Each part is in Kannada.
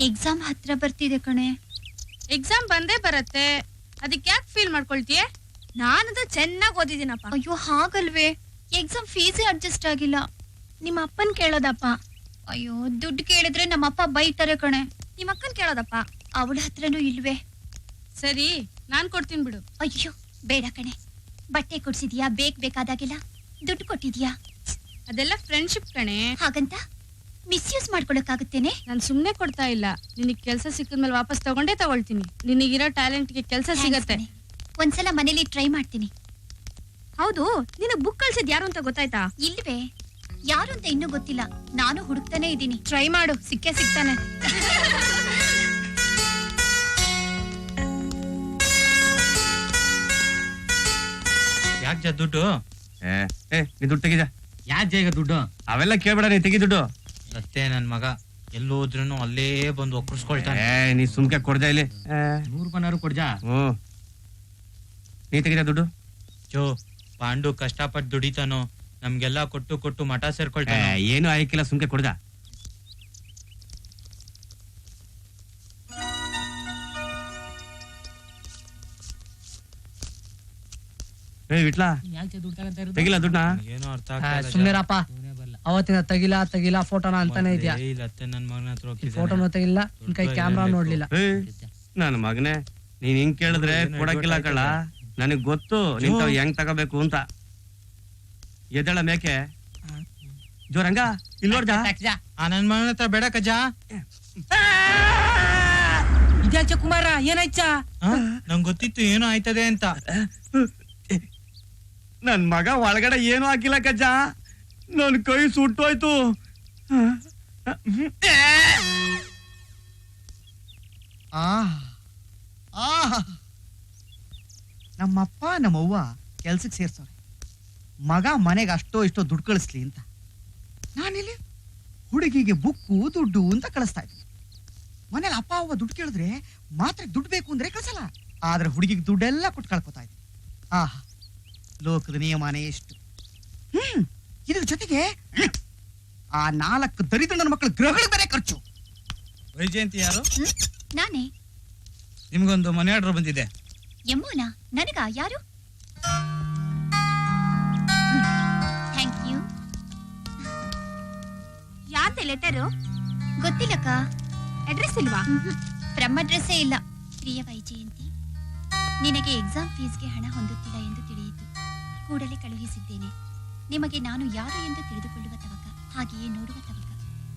ಎಕ್ಸಾಮ್ ಹತ್ರ ಬರ್ತಿದೆ ಕಣೆ. ಎಕ್ಸಾಮ್ ಬಂದೇ ಬರತ್ತೆ. ಅದಕ್ಕೆ ಯಾಕೆ ಫೀಲ್ ಮಾಡ್ಕೊಳ್ತೀಯ? ನಾನದು ಚೆನ್ನಾಗಿ ಓದಿದ್ದೀನಪ್ಪ. ಅಯ್ಯೋ ಹಾಗಲ್ವೇ? ಎಕ್ಸಾಮ್ ಫೀಸೇ ಅಡ್ಜಸ್ಟ್ ಆಗಿಲ್ಲ. ನಿಮ್ಮ ಅಪ್ಪನ್ ಕೇಳೋದಪ್ಪ. ಅಯ್ಯೋ ದುಡ್ಡು ಕೇಳಿದ್ರೆ ನಮ್ಮ ಅಪ್ಪ ಬೈತಾರೆ ಕಣೆ. ನಿಮ್ಮ ಅಕ್ಕನ್ ಕೇಳೋದಪ್ಪ. ಅವಳ ಹತ್ರನೂ ಇಲ್ವೇ? ಸರಿ ನಾನ್ ಕೊಡ್ತೀನಿ ಬಿಡು. ಅಯ್ಯೋ ಬೇಡ ಕಣೆ. ಬಟ್ಟೆ ಕೊಡ್ಸಿದ್ಯಾ? ಬೇಕ್ ಬೇಕಾದಾಗೆಲ್ಲ? ದುಡ್ಡು ಕೊಟ್ಟಿದ್ಯಾ? ಅದೆಲ್ಲ ಫ್ರೆಂಡ್ಶಿಪ್ ಕಣೆ. ಹಾಗಂತ? ಮಿಸ್ಯೂಸ್ ಮಾಡ್ಕೊಳಕ್ಕಾಗುತ್ತೇನೆ? ನಾನು ಸುಮ್ಮನೆ ಕೊಡ್ತಾ ಇಲ್ಲ. ನಿನಗೆ ಕೆಲಸ ಸಿಕ್ಕಿದ್ಮೇಲೆ ವಾಪಸ್ ತಗೊಂಡೇ ತಗೊಳ್ತೀನಿ. ನಿನಗಿರೋ ಟ್ಯಾಲೆಂಟ್ಗೆ ಕೆಲಸ ಸಿಗತ್ತೆ. ಒಂದ್ಸಲ ಮನೇಲಿ ಟ್ರೈ ಮಾಡ್ತೀನಿ. ಹೌದು ನಿನ್ನ ಬುಕ್ ಕಳ್ಸಿದ್ ಯಾರು ಅಂತ ಗೊತ್ತಾಯ್ತಾ? ಇಲ್ವೇ. ಯಾರು ಅಂತ ಇನ್ನೂ ಗೊತ್ತಿಲ್ಲ. ನಾನು ಹುಡುಕ್ತಾನೆ ಇದ್ದೀನಿ. ಟ್ರೈ ಮಾಡು ಸಿಕ್ಕೇ ಸಿಗ್ತಾನೆ. ಯಾಕೆ ದುಡ್ಡು? ಏ ಏ ನೀ ದುಡ್ಡು ತೆಗಿದ ಯಾಕೆ ಈಗ ದುಡ್ಡು? ಅವೆಲ್ಲ ಕೇಳ್ಬೇಡ ನೀ ತೆಗಿ ದುಡ್ಡು. ಅಷ್ಟೇ ನನ್ ಮಗ. ಎಲ್ಲೋದ್ರೂನು ಅಲ್ಲೇ ಬಂದು ಒಕ್ಕರ್ಸ್ಕೊಳ್ತಾನೆ ಏ ನೀ ಸುಮ್ಕೆ ಕೊಡ್ಜಾ ಇಲ್ಲಿ? ನೂರ್ ನೂರು ರೂಪಾಯಿನಾರು ಕೊಡ್ಜಾ? ಹ್ಮ್ ನೀ ತೆಗಿದ ದುಡ್ಡು? ಜೋ ಪಾಂಡು ಕಷ್ಟಪಟ್ಟು ದುಡಿತಾನೋ ನಮ್ಗೆಲ್ಲ ಕೊಟ್ಟು ಕೊಟ್ಟು ಮಠ ಏ, ಸೇರ್ಕೊಳ್ತಾನೆ. ಏನು ಆಯ್ಕಿಲ್ಲ ಸುಮ್ಕೆ ಕೊಡ್ದ ಏ ವಿಟ್ಲ? ತೆಗಿಲ್ಲ ದುಡ್ಡನ್ನ? ಏನೋ ಅರ್ಥ ಸುಮ್ಮನೆ ಸುಮ್ನಿರಪ್ಪ. ಅವತ್ತಿನ ತಗಿಲ ತಗಿಲ ಫೋಟೋನ ಅಂತಾನೆ ಇದೆಯಾ? ಅತ್ತೆ ನನ್ ಮಗನ ಹತ್ರ ಹೋಗ್ತಿದ್ದಾನೆ. ಫೋಟೋನು ತೆಗಿಲ್ಲ ನಿನ್ ಕೈ ಕ್ಯಾಮ್ರಾ ನೋಡ್ಲಿಲ್ಲ. ನನ್ ನನ್ನ ಮಗನೇ ನೀನ್ ಹಿಂಗ್ ಕೇಳಿದ್ರೆ ಕೊಡಕ್ಕಿಲ್ಲ ಕಳ ನನಗ್ ಗೊತ್ತು ನಿಂತ ಹೆಂಗ್ ತಗೋಬೇಕು ಅಂತ. ಎದಳ ಮೇಕೆ. ಜೋರಂಗ ಇಲ್ಲಿ ನೋಡ್ದ? ಆ ನನ್ ಮಗನ ಹತ್ರ ಬೇಡ ಕಜ್ಜಾ. ಇದ್ಯಾಚ ಕುಮಾರ ಏನಾಯ್ತ? ನಂಗ್ ಗೊತ್ತಿತ್ತು ಏನೋ ಆಯ್ತದೆ ಅಂತ. ನನ್ ಮಗ ಒಳಗಡೆ ಏನು ಹಾಕಿಲ್ಲ ಕಜ್ಜ. ನನ್ ಕೈ ಸುಟ್ಟೋಯ್ತು. ನಮ್ಮಪ್ಪ, ನಮ್ಮವ್ವ ಕೆಲ್ಸಕ್ಕೆ ಸೇರ್ಸವ್ರೆ. ಮಗ ಮನೆಗೆ ಅಷ್ಟೋ ಇಷ್ಟೋ ದುಡ್ಡು ಕಳಿಸ್ಲಿ ಅಂತ. ನಾನಿಲ್ಲಿ ಹುಡುಗಿಗೆ ಬುಕ್ಕು, ದುಡ್ಡು ಅಂತ ಕಳಿಸ್ತಾ ಇದ್ದೀನಿ. ಮನೇಲಿ ಅಪ್ಪ, ಅವ್ವ ದುಡ್ಡು ಕೇಳಿದ್ರೆ ಮಾತ್ರ ದುಡ್ಡು ಬೇಕು ಅಂದ್ರೆ ಕಳಿಸಲ್ಲ. ಆದ್ರೆ ಹುಡುಗಿಗೆ ದುಡ್ಡೆಲ್ಲ ಕೊಟ್ಟು ಕಳ್ಕೊತಾ ಇದ್ದೀನಿ. ಆಹಾ, ಲೋಕದ ನಿಯಮನೇ ಎಷ್ಟು ಹ್ಮ್. ಇದ್ರ ಜೊತೆಗೆ ಆ ನಾಲ್ಕು ದರಿದ್ರ ನನ್ನ ಮಕ್ಕಳ ಗ್ರಹಗಳು ಬೇರೆ ಖರ್ಚು. ವೈಜಯಂತಿ ಯಾರು? ನಾನೇ. ನಿಮ್ಗೊಂದು ಮನೆ ಆರ್ಡರ್ ಬಂದಿದೆ. ಯಮುನಾ ನನಗ? ಯಾರು? ಥ್ಯಾಂಕ್ ಯು ಯಾತೆ ಲೆಟರು ಗೊತ್ತಿಲ್ಲಕ್ಕ. ಅಡ್ರೆಸ್ ಇಲ್ವಾ? ಬ್ರಹ್ಮ ಅಡ್ರೆಸ್ಸೇ ಇಲ್ಲ. ಪ್ರಿಯ ವೈಜಯಂತಿ ನಿನಗೆ ಎಕ್ಸಾಮ್ ಫೀಸ್ಗೆ ಹಣ ಹೊಂದುತ್ತಿಲ್ಲ ಎಂದು ತಿಳಿಯಿತು. ಕೂಡಲೇ ಕಳುಹಿಸಿದ್ದೇನೆ. ನಿಮಗೆ ನಾನು ಯಾರು ಎಂದು ತಿಳಿದುಕೊಳ್ಳುವ ತವಕ, ಹಾಗೆಯೇ ನೋಡುವ ತವಕ.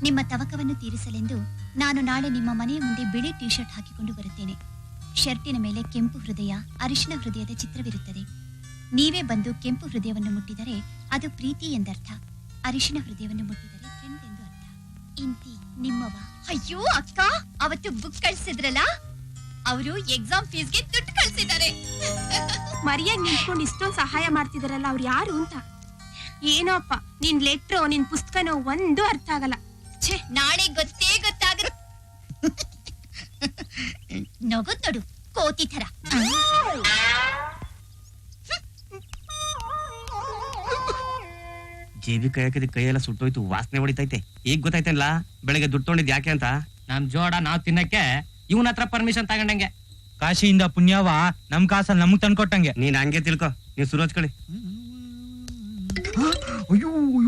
ನಿಮ್ಮ ತವಕವನ್ನು ತೀರಿಸಲೆಂದು ನಾನು ನಾಳೆ ನಿಮ್ಮ ಮನೆಯ ಮುಂದೆ ಬಿಳಿ ಟೀ ಶರ್ಟ್ ಹಾಕಿಕೊಂಡು ಬರುತ್ತೇನೆ. ಶರ್ಟಿನ ಮೇಲೆ ಕೆಂಪು ಹೃದಯ, ಅರಿಶಿನ ಹೃದಯದ ಚಿತ್ರವಿರುತ್ತದೆ. ನೀವೇ ಬಂದು ಕೆಂಪು ಹೃದಯವನ್ನು ಮುಟ್ಟಿದರೆ ಅದು ಪ್ರೀತಿ ಎಂದರ್ಥ. ಅರಿಶಿನ ಹೃದಯವನ್ನು ಮುಟ್ಟಿದರೆ ಫ್ರೆಂಡ್ ಅರ್ಥ. ಇಂತಿ ನಿಮ್ಮವ ಅಯ್ಯೋ, ಅಕ್ಕ, ಅವತ್ತು ಬುಕ್ ಕಳ್ಸಿದ್ರಲ್ಲ? ಅವರು ಎಕ್ಸಾಮ್ ಫೀಸ್ಗೆ ದುಡ್ಡು ಕಳ್ಸಿದ್ದಾರೆ. ಮರಿಯಾಗಿ ನಿಂತ್ಕೊಂಡು ಇಷ್ಟೊಂದು ಸಹಾಯ ಮಾಡ್ತಿದಾರಲ್ಲ, ಅವ್ರು ಯಾರು ಅಂತ? ಏನೋ ಅಪ್ಪ ನಿನ್ ಲೆಟ್ರು ನಿನ್ ಪುಸ್ತಕನೋ ಒಂದು ಅರ್ಥ ಆಗಲ್ಲ. ಛೇ ನಾಳೆ ಗೊತ್ತೇ ಗೊತ್ತಾಗ ನಗದ್ ನೋಡು ಕೋತಿ ತರ ಜೇಬಿ ಕೈ ಹಾಕಿದ ಕೈಯೆಲ್ಲ ಸುಟ್ಟೋಯ್ತು ವಾಸನೆ ಹೊಡಿತೈತೆ. ಈಗ ಗೊತ್ತಾಯ್ತಲ್ಲ ಬೆಳಗ್ಗೆ ದುಡ್ಡು ತೊಗೊಂಡಿದ್ ಯಾಕೆ ಅಂತ? ನಮ್ ಜೋಡ ನಾವ್ ತಿನ್ನಕ್ಕೆ ಇವನ ಹತ್ರ ಪರ್ಮಿಷನ್ ತಗೊಂಡಂಗೆ. ಕಾಶಿಯಿಂದ ಪುಣ್ಯವ ನಮ್ ಕಾಸಲ್ಲಿ ನಮ್ಗ್ ತಂದ್ಕೊಟ್ಟಂಗೆ. ನೀನ್ ಹಂಗೆ ತಿಳ್ಕೊ ನೀವ್ ಸುರೋಜ್ ಆ,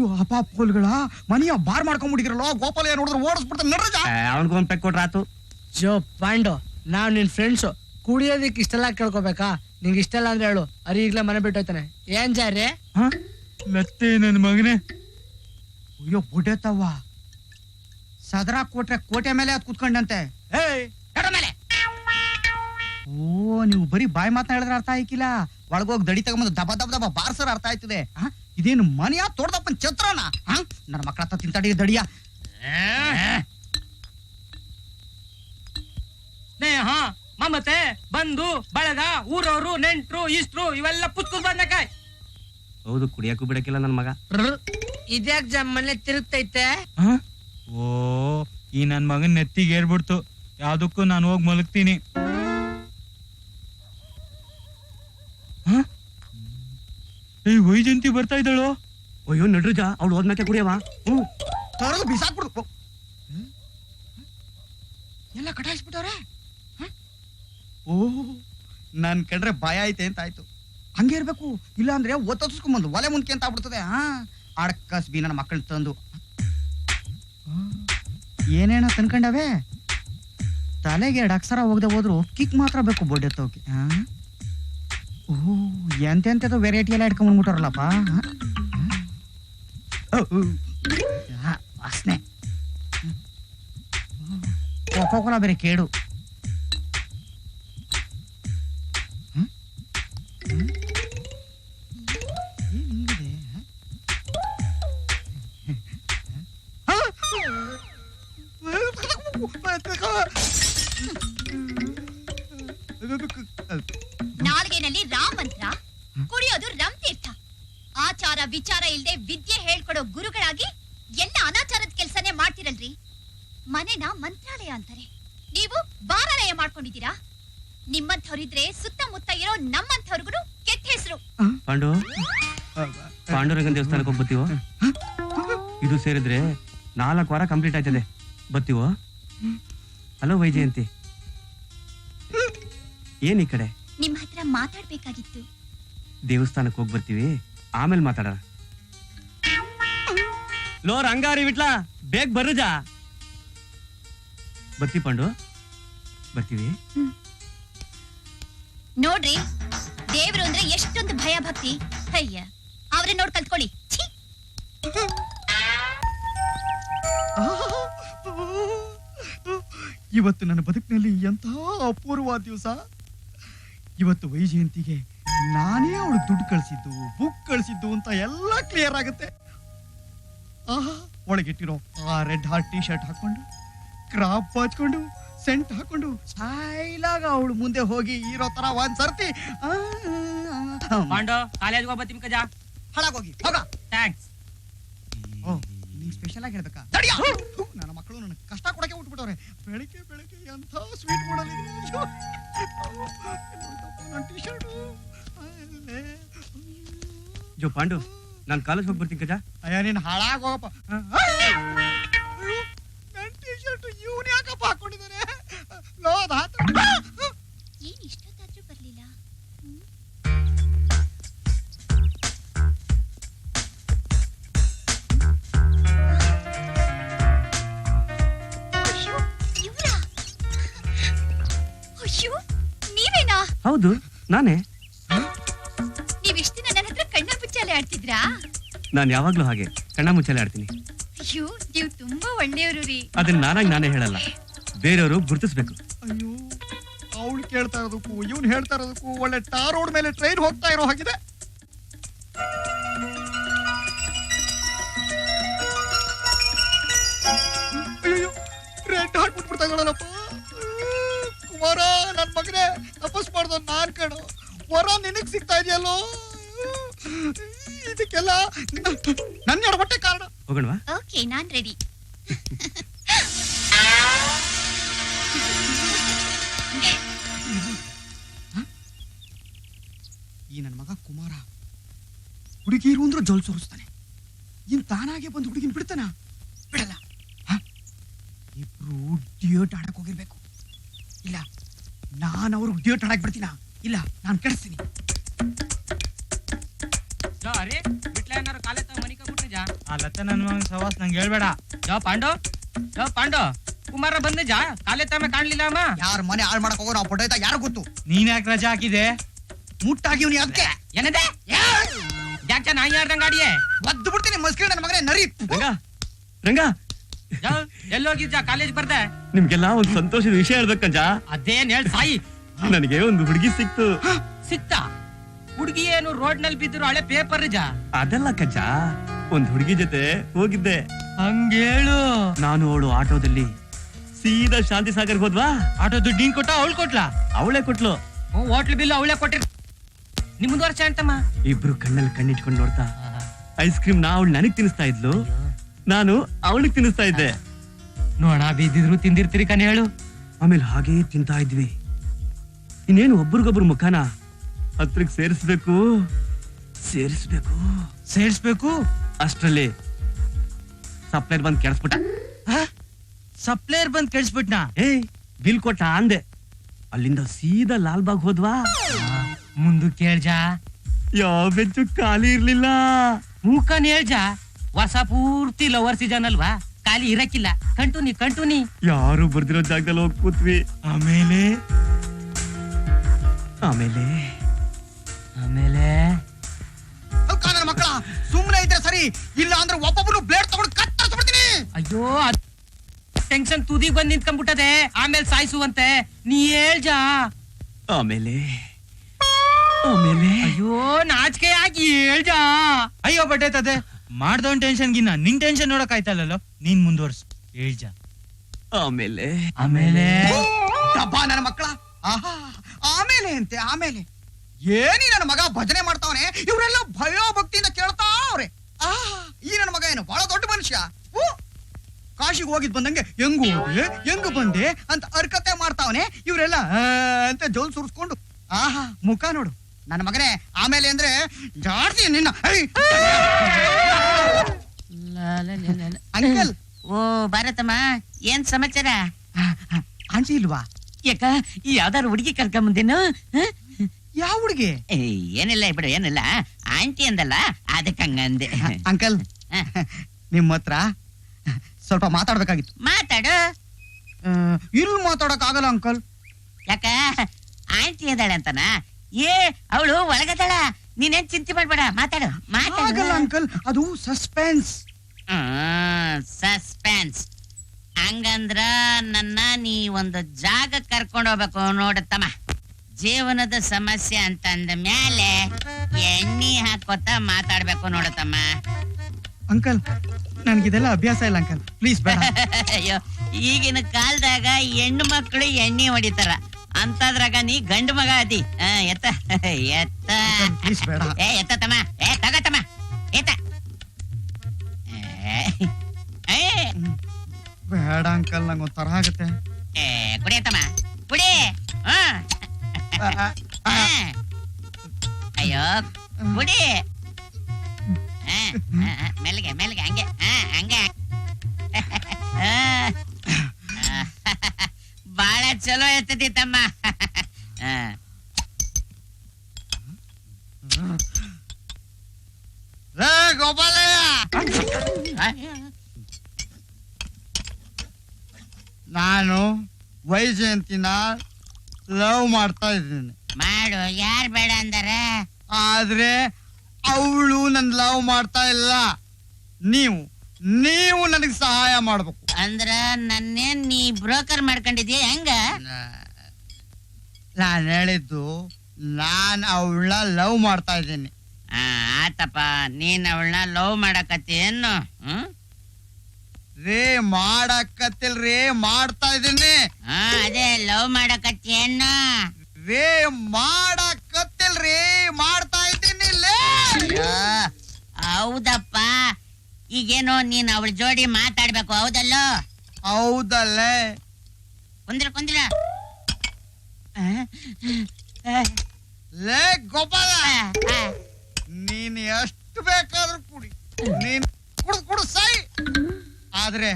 ಅಯ್ಯೋ ಅಯ್ಯೋ ಅಪ್ಪ ಪೋಲ್ಗಳ ಮನೆಯ ಬಾರ್ ಮಾಡ್ಕೊಂಡ್ಬಿಟ್ಟಿರಲ್ಲ ಗೋಪಾಲಯ್ಯ ನೋಡಿದ್ರೆ ಓಡಿಸ್ಬಿಡ್ತಾನೆ ನಡ್ರಜ. ಅವನ್ಗೂ ಒಂದ್ ಪೆಕ್ ಕೊಟ್ರಾತು ಜೋ ಪಾಂಡು ನಾವ್ ನಿನ್ ಫ್ರೆಂಡ್ಸ್. ಕುಡಿಯೋದಕ್ಕೆ ಇಷ್ಟೆಲ್ಲ ಕೇಳ್ಕೊಬೇಕಾ? ನಿಂಗೆ ಇಷ್ಟೆಲ್ಲ ಅಂದ್ರೆ ಹೇಳು. ಅರಿ ಈಗಲೇ ಮನೆ ಬಿಟ್ಟು ಹೋಯ್ತಾನೆ. ಏನ್ ಜಾರಿ? ಲತ್ತೆ ನನ್ನ ಮಗನೇ. ಅಯ್ಯೋ ಬುಡೇತವ್ವ. ಸದರ ಕೊಟ್ರೆ ಕೋಟೆ ಮೇಲೆ ಅದು ಕುತ್ಕೊಂಡಂತೆ. ಏಯ್ ಮೇಲೆ. ಓ ನೀವು ಬರೀ ಬಾಯಿ ಮಾತನ್ನ ಹೇಳಿದ್ರೆ ಅರ್ಥ ಆಯ್ಕಿಲ್ಲ. ಒಳಗೋಗಿ ದಡಿ ತಗೊಂಬಂದು ದಬ ದಬ ದಬ ಬಾರ್ಸರ್ ಅರ್ಥ ಆಯ್ತದೆ. ಆ? ಇದೇನು ಮನೆಯ? ತೋಡ್ದಪ್ಪನ ಛತ್ರನ? ಆ? ನನ್ನ ಮಕ್ಕಳ ಹತ್ರ ತಿಂತಾಡಿ ದಡಿಯ. ಸ್ನೇಹ ಮಮತೆ ಬಂದು ಬಳಗ ಊರವರು ನೆಂಟ್ರು ಇಷ್ಟ್ರು ಇವೆಲ್ಲ ಪುತ್ಕೊಂಡ್ ಬಂದಕಾಯ್. ಹೌದು ಕುಡಿಯಕ್ಕೂ ಬಿಡಕ್ಕಿಲ್ಲ ನನ್ ಮಗ. ಇದ್ಯಾಕ್ ಜಮ್ಮನೆ ತಿರುಗ್ತೈತೆ? ಓ ಈ ನನ್ ಮಗನ್ ನೆತ್ತಿಗೆ ಏರ್ಬಿಡ್ತು ಯಾವ್ದಕ್ಕೂ ನಾನು ಹೋಗಿ ಮಲಗ್ತೀನಿ. ಏಯ್ ವೈಜಂತಿ ಬರ್ತಾ ಇದ್ದಾಳು? ಅಯ್ಯೋ ನಡ್ರಜ ಅವಳು ಹೋದ್ಮ್ಯಾಕೆ ಕುಡಿಯವ ಹ್ಞೂ. ತರದು ಬಿಸಾಕ್ಬಿಡು. ಎಲ್ಲ ಕಟಾಯಿಸ್ಬಿಟ್ಟವ್ರೆ? ಹ? ಓ ನನ್ ಕಂಡ್ರೆ ಭಯ ಐತೆ ಅಂತ ಆಯ್ತು. ಹಂಗೆ ಇರ್ಬೇಕು. ಇಲ್ಲ ಅಂದ್ರೆ ಒತ್ತೊತ್ಸ್ಕೊಂಬಂದು ಒಲೆ ಮುಂದ್ಕೆ ಅಂತ ಆಗ್ಬಿಡ್ತದೆ. ಹಾ? ಅಡಕಸ್ ಬಿ ನನ್ನ ಮಕ್ಕಳನ್ನ ತಂದು. ಏನೇನ ತಂದ್ಕೊಂಡವೆ ತಲೆಗೆ ಎರಡು ಅಕ್ಷರ ಹೋಗದೆ ಹೋದ್ರು ಕಿಕ್ ಮಾತ್ರ ಬೇಕು ಬೊಡ್ಡೆ ತೋಕೆ ಹಾ? ಎಂತೆಂಥದ್ದು ವೆರೈಟಿ ಎಲ್ಲ ಇಟ್ಕೊಂಡ್ಬಿಟ್ಟಾರಲ್ಲಪ್ಪ ವಾಸನೆ ಕೋಕೋಕೋಲಾ ಬೇರೆ ಕೇಡು? ನಾಲ್ಗೆನಲ್ಲಿ ರಾಮ್ ಮಂತ್ರ ಕುಡಿಯೋದು ರಮ್ ತೀರ್ಥ ಆಚಾರ ವಿಚಾರ ಇಲ್ಲದೆ ವಿದ್ಯೆ ಹೇಳ್ಕೊಡೋ ಗುರುಗಳಾಗಿ ಎಲ್ಲ ಅನಾಚಾರದ ಕೆಲಸನೇ ಮಾಡ್ತಿರಲ್ರಿ? ಮನೆನ ಮಂತ್ರಾಲಯ ಅಂತಾರೆ. ನೀವು ಬಾರಾಲಯ ಮಾಡ್ಕೊಂಡಿದ್ದೀರಾ? ನಿಮ್ಮಂಥವ್ರಿದ್ರೆ ಸುತ್ತಮುತ್ತ ಇರೋ ನಮ್ಮಂಥವ್ರಿಗೂ ಕೆಟ್ಟ ಹೆಸರು. ಪಾಂಡು ಪಾಂಡುರಂಗನ ದೇವಸ್ಥಾನಕ್ಕೆ ಹೋಗಿ ಬರ್ತೀವೋ? ಇದು ಸೇರಿದ್ರೆ ನಾಲ್ಕು ವಾರ ಕಂಪ್ಲೀಟ್ ಆಯ್ತದೆ. ಬರ್ತೀವೋ? ಹಲೋ ವೈಜಯಂತಿ. ಏನ್ ಈ ಕಡೆ? ನಿಮ್ ಹತ್ರ ಮಾತಾಡ್ಬೇಕಾಗಿತ್ತು. ದೇವಸ್ಥಾನಕ್ಕೆ ಹೋಗಿ ಬರ್ತೀವಿ. ಆಮೇಲೆ ಮಾತಾಡೋಣ. ಲೋ ರಂಗಾರಿ ಬಿಟ್ಲಾ ಬೇಗ ಬರ್ರಜ ಬರ್ತಿ ಪಾಂಡು. ಬರ್ತೀವಿ. ನೋಡ್ರಿ ದೇವ್ರು ಅಂದ್ರೆ ಎಷ್ಟೊಂದು ಭಯ ಭಕ್ತಿ ಅಯ್ಯ ಅವರೇ ನೋಡ್ ಕಲ್ತ್ಕೊಳ್ಳಿ. ಛೀ. ಇವತ್ತು ನನ್ನ ಬದುಕಿನಲ್ಲಿ ಎಂತಹ ಅಪೂರ್ವ ದಿವಸ. ಇವತ್ತು ವೈಜಯಂತಿಗೆ ನಾನೇ ಅವಳು ದುಡ್ಡು ಕಳಿಸಿದ್ದು ಬುಕ್ ಕಳಿಸಿದ್ದು ಅಂತ ಎಲ್ಲ ಕ್ಲಿಯರ್ ಆಗುತ್ತೆ ಆಹಾ ಒಳಗಿಟ್ಟಿರೋ ಆ ರೆಡ್ ಹಾರ್ಟ್ ಟೀ ಶರ್ಟ್ ಹಾಕೊಂಡು ಕ್ರಾಪ್ ಹಚ್ಕೊಂಡು ಸೆಂಟ್ ಹಾಕೊಂಡು ಸ್ಟೈಲಾಗ ಅವಳು ಮುಂದೆ ಹೋಗಿ ಇರೋ ತರ ಒಂದ್ ಸರ್ತಿ. ಪಾಂಡು ಕಾಲೇಜ್ಗೆ ಹೋಗ್ಬತ್ತೀನಿ ಕಜಾ ಹಾಳಾಗೋಗಿ ಹೋಗ ಥ್ಯಾಂಕ್ಸ್ ಓ ನೀನ್ ಸ್ಪೆಷಲ್ ಆಗಿ ಹೇಳ್ಬೇಕಾ ನನ್ನ ಮಕ್ಕಳು ನನಗೆ ಕಷ್ಟ ಕೊಡಕ್ಕೆ ಉಟ್ಬಿಟ್ಟವ್ರೆ ಬೆಳಿಗ್ಗೆ ಬೆಳಿಗ್ಗೆ ಎಂಥ ಸ್ವೀಟ್ ಮಾಡಲಿ ನನ್ನ ಟಿ ಶರ್ಟು ಜೋ ಪಾಂಡು ನಾನು ಕಾಲೇಜ್ ಹೋಗಿ ಬರ್ತೀನಿ ಕಜಾ. ಅಯ್ಯ ನೀನ್ ಹಾಳಾಗೋಗಪ್ಪ ನನ್ನ ಟಿ ಶರ್ಟ್ ಇವನ್ ಯಾಕಪ್ಪ ಹಾಕೊಂಡಿದ್ದಾನೆ? ಲೋದ ಏನ್ ಇಷ್ಟೊತ್ತಾದ್ರೂ ಬರ್ಲಿಲ್ಲ? ಹ್ಮ್? ಅಯ್ಯೋ, ಇವ್ರಾ? ನೀವೇನಾ? ಹೌದು ನಾನೇ. ಆಡ್ತಿದ್ರಾ? ನಾನು ಯಾವಾಗ್ಲೂ ಹಾಗೆ. ಕಣ್ಣ ಮುಚ್ಚಲೆ ಆಡ್ತೀನಿ. ಅಯ್ಯೋ ನೀವು ತುಂಬಾ ಒಳ್ಳೆಯವರು ರೀ. ಅದನ್ನ ನಾನಾಗಿ ನಾನೇ ಹೇಳಲ್ಲ. ಬೇರೆಯವರು ಗುರುತಿಸ್ಬೇಕು. ಅಯ್ಯೋ ಅವಳು ಕೇಳ್ತಾ ಇರೋದಕ್ಕೂ ಇವನು ಹೇಳ್ತಾ ಇರೋದಕ್ಕೂ ಒಳ್ಳೆ ಟಾರ್ ರೋಡ್ ಮೇಲೆ ಟ್ರೈನ್ ಹೋಗ್ತಾ ಇರೋ ಹಾಗಿದೆ. ಅಯ್ಯೋ ರೆಡ್ ಹಾರ್ಟ್ ಬಿಟ್ಬಿಡ್ತಾ ಇದ್ದಾಳಲ್ಲಪ್ಪ. ಕುಮಾರ ನನ್ನ ಮಗನೇ ತಪಸ್ ಮಾಡ್ದ ನಾನ್ ಕಣೋ. ವರ ನಿನಗ್ ಸಿಗ್ತಾ ಇದೆಯಲ್ಲೋ? ಇದಕ್ಕೆಲ್ಲ ನನ್ನ ಹೊಟ್ಟೆ ಕಾರಣ? ಹೋಗೋಣವಾ? ಓಕೆ ನಾನು ರೆಡಿ ಈ ನನ್ನ ಮಗ ಕುಮಾರ. ಹುಡುಗಿರು ಅಂದ್ರೆ ಜೋಲ್ ಸೋರಿಸ್ತಾನೆ. ಇನ್ ತಾನಾಗೆ ಬಂದು ಹುಡುಗಿನ ಬಿಡ್ತಾನ? ಬಿಡಲ್ಲ. ಹ? ಇಬ್ರು ಡಿಯೋಟ್ ಆಡಕ್ ಹೋಗಿರ್ಬೇಕು. ಇಲ್ಲ ನಾನು ಅವ್ರಿಗೆ ಡಿಯೋಟ್ ಆಡಕ್ ಬಿಡ್ತೀನ? ಇಲ್ಲ ನಾನು ಕೆಡಿಸ್ತೀನಿ. ಅರೆ ಬಿಟ್ಲ ಏನಾರು ಕಾಲೇಜ್ ತಗ ಮನಿಕ ಬಿಟ್ರಿ ಜಾ. ಅಲ್ಲತ್ತೆ ನನ್ ಮಗನ್ ಸವಾಸ್ ನಂಗೆ ಹೇಳ್ಬೇಡ. ಜೋ ಪಾಂಡು ಜೋ ಪಾಂಡು ಕುಮಾರ ಬಂದ ಜಾ. ಕಾಲೇಜ್ ತಮ್ಮ ಕಾಣ್ಲಿಲ್ಲ ಅಮ್ಮ. ಯಾರ ಮನೆ ಹಾಳು ಮಾಡಕ್ ಹೋಗೋ ನಾವು ಪೊಟೈತ ಯಾರು ಗೊತ್ತು? ನೀನ್ ಯಾಕೆ ರಜಾ ಹಾಕಿದೆ? ಮುಟ್ಟಾಗಿ ಇವ್ನಿ ಅದಕ್ಕೆ ಏನದೆ? ಯಾಕೆ ನಾ ಯಾರ್ದಂಗ ಆಡಿಯೇ? ಒದ್ದು ಬಿಡ್ತೀನಿ ಮಸ್ಕಿ ನನ್ನ ಮಗನೇ ನರಿ. ರಂಗ ರಂಗ. ಜೋ ಎಲ್ಲೋಗಿದ್ದ ಕಾಲೇಜ್ ಬರ್ದೆ. ನಿಮ್ಗೆಲ್ಲ ಒಂದು ಸಂತೋಷದ ವಿಷಯ ಹೇಳ್ಬೇಕಂಜ ಅದೇನ್ ಹೇಳ್ ಸಾಯಿ. ನನಗೆ ಒಂದು ಹುಡುಗಿ ಸಿಕ್ತು. ಸಿಕ್ತಾ? ಹುಡುಗಿ ಏನು ರೋಡ್ನಲ್ಲಿ ಬಿದ್ದರು ಹಳೆ ಪೇಪರ್ ಜಾ ಅದೆಲ್ಲ ಕಜ್ಜ ಒಂದ್ ಹುಡುಗಿ ಜೊತೆ ಹೋಗಿದ್ದೆ. ಹಂಗೇಳು. ನಾನು ಅವಳು ಆಟೋದಲ್ಲಿ ಸೀದಾ ಶಾಂತಿ ಸಾಗರ್ ಹೋದ್ವಾ? ಆಟೋ ದುಡ್ಡು ನೀನ್ ಕೊಟ್ಟ ಅವಳು ಕೊಟ್ಲಾ? ಅವಳೇ ಕೊಟ್ಲು. ಹೋಟ್ಲ್ ಬಿಲ್ ಅವಳೇ ಕೊಟ್ಟಿರ್ ನಿಮ್ದು ವರ್ಷ ಅಂತಮ್ಮ ಇಬ್ರು ಕಣ್ಣಲ್ಲಿ ಕಣ್ಣಿಟ್ಕೊಂಡು ನೋಡ್ತಾ ಐಸ್ ಕ್ರೀಮ್ ನಾ ಅವಳು ನನಗ್ ತಿನ್ನಿಸ್ತಾ ಇದ್ಲು. ನಾನು ಅವಳಿಗೆ ತಿನ್ನಿಸ್ತಾ ಇದ್ದೆ. ನೋಡ ಬಿದ್ದಿದ್ರು ತಿಂದಿರ್ತೀರಿ ಕಣ್ ಹೇಳು. ಆಮೇಲೆ ಹಾಗೇ ತಿಂತಾ ಇದ್ವಿ. ಇನ್ನೇನು ಒಬ್ರಿಗೊಬ್ರು ಮುಖಾನ? ಹತ್ರಕ್ ಸೇರಿಸ್ಬೇಕು. ಸೇರಿಸ್ಬೇಕು? ಸೇರಿಸ್ಬೇಕು? ಅಷ್ಟರಲ್ಲಿ. ಸಪ್ಲೈರ್ ಬಂದ್ ಕೆಡಿಸ್ಬಿಟ್ಟ. ಸಪ್ಲೈರ್ ಬಂದ್ ಕೆಡ್ಸ್ಬಿಟ್ನಾ? ಏಯ್ ಬಿಲ್ ಕೊಟ್ಟ ಅಂದೆ. ಅಲ್ಲಿಂದ ಸೀದಾ ಲಾಲ್ಬಾಗ್ ಹೋದ್ವಾ? ಮುಂದು ಕೇಳ್ಜ. ಯಾವ ಬೆಂಚು ಖಾಲಿ ಇರ್ಲಿಲ್ಲ. ಮೂಕನ್ ಹೇಳ್ಜ? ವರ್ಷ ಪೂರ್ತಿ ಲವರ್ ಸೀಸನ್ ಅಲ್ವಾ ಖಾಲಿ ಇರಕ್ಕಿಲ್ಲ ಕಂಟುನಿ ಕಂಟುನಿ. ಯಾರು ಬರ್ದಿರೋ ಜಾಗದಲ್ಲಿ ಹೋಗ್ ಕೂತ್ವಿ. ಆಮೇಲೆ? ಆಮೇಲೆ? ಆಮೇಲೆ ಅಲ್ಕ ನನ್ನ ಮಕ್ಕಳ ಸುಮ್ಮನೆ ಇದ್ರೆ ಸರಿ ಇಲ್ಲ ಅಂದ್ರೆ ಒಬ್ಬೊಬ್ಬರು ಬ್ಲೇಡ್ ತಗೊಂಡು ಕತ್ತರಿಸ್ಬಿಡ್ತೀನಿ ಅಯ್ಯೋ ಟೆನ್ಷನ್ ತುದಿ ಬಂದ್ ನಿಂತ್ಕೊಂಡ್ಬಿಟ್ಟದೆ. ಆಮೇಲೆ ಸಾಯಿಸುವಂತೆ. ನೀ ಹೇಳ್ಜ. ಆಮೇಲೆ ಆಮೇಲೆ. ಅಯ್ಯೋ ನಾಚಿಕೆ ಆಗಿ ಹೇಳ್ಜ. ಅಯ್ಯೋ ಬಟ್ಟೆ ತದೆ. ಮಾಡ್ದವನ್ ಟೆನ್ಷನ್ಗಿನ್ನ ನಿನ್ ಟೆನ್ಷನ್ ನೋಡಕ್ ಆಯ್ತಲ್ಲೋ ನೀನ್ ಮುಂದುವರ್ಸು. ಹೇಳ್ಜ. ಆಮೇಲೆ. ಆಮೇಲೆ. ಡಬ್ಬ ನನ್ನ ಮಕ್ಕಳ. ಆಹಾ ಆಮೇಲೆ ಅಂತೆ ಆಮೇಲೆ. ಏನಿ ನನ್ನ ಮಗ ಭಜನೆ ಮಾಡ್ತಾವನೆ ಇವರೆಲ್ಲ ಭಯ ಭಕ್ತಿಯಿಂದ ಕೇಳ್ತಾ ಅವ್ರೆ. ಆ ಈ ನನ್ನ ಮಗ ಏನು ಬಹಳ ದೊಡ್ಡ ಮನುಷ್ಯ. ಕಾಶಿಗೆ ಹೋಗಿದ್ ಬಂದಂಗೆ ಹೆಂಗು ಹೋದೆ ಹೆಂಗು ಬಂದೆ ಅಂತ ಅರ್ಕತೆ ಮಾಡ್ತಾವನೆ ಇವರೆಲ್ಲ ಅಂತ ಜೋಲ್ ಸುರಿಸ್ಕೊಂಡು. ಆಹಾ ಮುಖ ನೋಡು. ನನ್ನ ಮಗನೇ ಆಮೇಲೆ ಅಂದ್ರೆ ಜಾಸ್ತಿ ನಿನ್ನ! ಅಂಕಲ್. ಓ ಭಾರತಮ್ಮ ಏನ್ ಸಮಾಚಾರ? ಆಂಟಿ ಇಲ್ವಾ? ಯಾಕ ಯಾವ್ದಾರು ಹುಡುಗಿ ಕರ್ಕೊಂಬಂದೇನು ಯಾವ ಹುಡುಗಿ? ಏನಿಲ್ಲ ಬಿಡು ಏನಿಲ್ಲ. ಆಂಟಿ ಅಂದಲ್ಲ ಅದಕ್ಕೆ ಹಂಗಂದೆ ಅಂಕಲ್ ನಿಮ್ಮ ಹತ್ರ ಸ್ವಲ್ಪ ಮಾತಾಡ್ಬೇಕಾಗಿತ್ತು. ಮಾತಾಡು. ಇಲ್ಲಿ ಮಾತಾಡಕ್ ಆಗಲ್ಲ ಅಂಕಲ್. ಯಾಕ? ಆಂಟಿ ಅದಾಳೆ ಅಂತನ? ಏ ಅವಳು ಒಳಗದಾಳ. ನೀನೇನ್ ಚಿಂತೆ ಮಾಡ್ಬೇಡ ಮಾತಾಡು ಮಾತಾಡಲ್ಲ ಮಾತಾಡು ಅಂಕಲ್ ಅದು ಸಸ್ಪೆನ್ಸ್ ಸಸ್ಪೆನ್ಸ್ ಹಂಗಂದ್ರ ನನ್ನ ನೀ ಒಂದು ಜಾಗ ಕರ್ಕೊಂಡು ಹೋಗ್ಬೇಕು ನೋಡತ್ತಮ್ಮ ಜೀವನದ ಸಮಸ್ಯೆ ಅಂತಂದ ಮ್ಯಾಲೆ ಎಣ್ಣಿ ಹಾಕೋತ ಮಾತಾಡ್ಬೇಕು ನೋಡತಮ್ಮ ಅಂಕಲ್ ನನ್ಗಿದೆಲ್ಲ ಅಭ್ಯಾಸ ಇಲ್ಲ ಅಂಕಲ್. ಪ್ಲೀಸ್ ಬೇಡ. ಅಯ್ಯೋ ಈಗಿನ ಕಾಲದಾಗ ಹೆಣ್ಣು ಮಕ್ಕಳು ಎಣ್ಣೆ ಹೊಡಿತಾರ. ಅಂತದ್ರಾಗ ನೀ ಗಂಡು ಮಗ ಅದಿ. ಆ, ಎತ್ತ. ಎತ್ತ. ಪ್ಲೀಸ್ ಬೇಡ. ಏ ಎತ್ತ ತಮ್ಮ ಏ ತಗತಮ್ಮ. ಎತ್ತ. ಏ, ಏ, ಬೇಡ ಅಂಕಲ್ ನಂಗೆ ಒಂಥರ ಆಗುತ್ತೆ. ಏ, ಕುಡಿ. ಆ, ಆ, ಆ, ಹಾ. ಅಯ್ಯೋ ಕುಡಿ ಮೆಲ್ಗೆ ಮೆಲ್ಗೆ ಹಂಗೆ. ಹಾ ಹಂಗೆ. ಹಾ ಬಾಳ ಚಲೋ ಇರ್ತತಿ ತಮ್ಮ. ಗೋಪಾಲಯ್ಯ. ನಾನು ವೈಜಯಂತಿನ ಲವ್ ಮಾಡ್ತಾ ಇದ್ದೀನಿ. ಮಾಡು ಯಾರ್ ಬೇಡ ಅಂದರೆ? ಆದ್ರೆ ಅವಳು ನನ್ ಲವ್ ಮಾಡ್ತಾ ಇಲ್ಲ. ನೀವು ನೀವು ನನಗೆ ಸಹಾಯ ಮಾಡ್ಬೇಕು. ಅಂದ್ರ ನನ್ನೇನ್ ನೀ ಬ್ರೋಕರ್ ಮಾಡ್ಕೊಂಡಿದ್ಯಾ ಹೆಂಗ? ನಾನು ಹೇಳಿದ್ದು ನಾನ್ ಅವಳನ್ನ ಲವ್ ಮಾಡ್ತಾ ಇದ್ದೀನಿ. ಆ, ಆತಪ್ಪ ನೀನ್ ಅವಳನ್ನ ಲವ್ ಮಾಡಕತ್ತಿ ಏನು? ಹ್ಮ್? ರೇ ಮಾಡಕತ್ತಿಲ್ರಿ ಮಾಡ್ತಾ ಇದೀನಿ ಅದೇ ಲವ್ ಮಾಡಕತ್ತಿ ಏನು ರೇ ಮಾಡಕತ್ತಿಲ್ರಿ ಮಾಡ್ತಾ ಇದ್ದೀನಿ ಲೇ. ಹೌದಪ್ಪ. ಈಗೇನೋ ನೀನ್ ಅವಳ ಜೋಡಿ ಮಾತಾಡ್ಬೇಕು ಹೌದಲ್ಲೋ? ಹೌದಲ್ಲ. ಕುಂದ್ರ ಕುಂದ್ರ. ಲೇ ಗೋಪಾಲ. ನೀನ್ ಎಷ್ಟು ಬೇಕಾದ್ರೂ ಕುಡಿ. ನೀನ್ ಕುಡ್ದು ಕುಡ್ದು ಸೈ ಆದ್ರೆ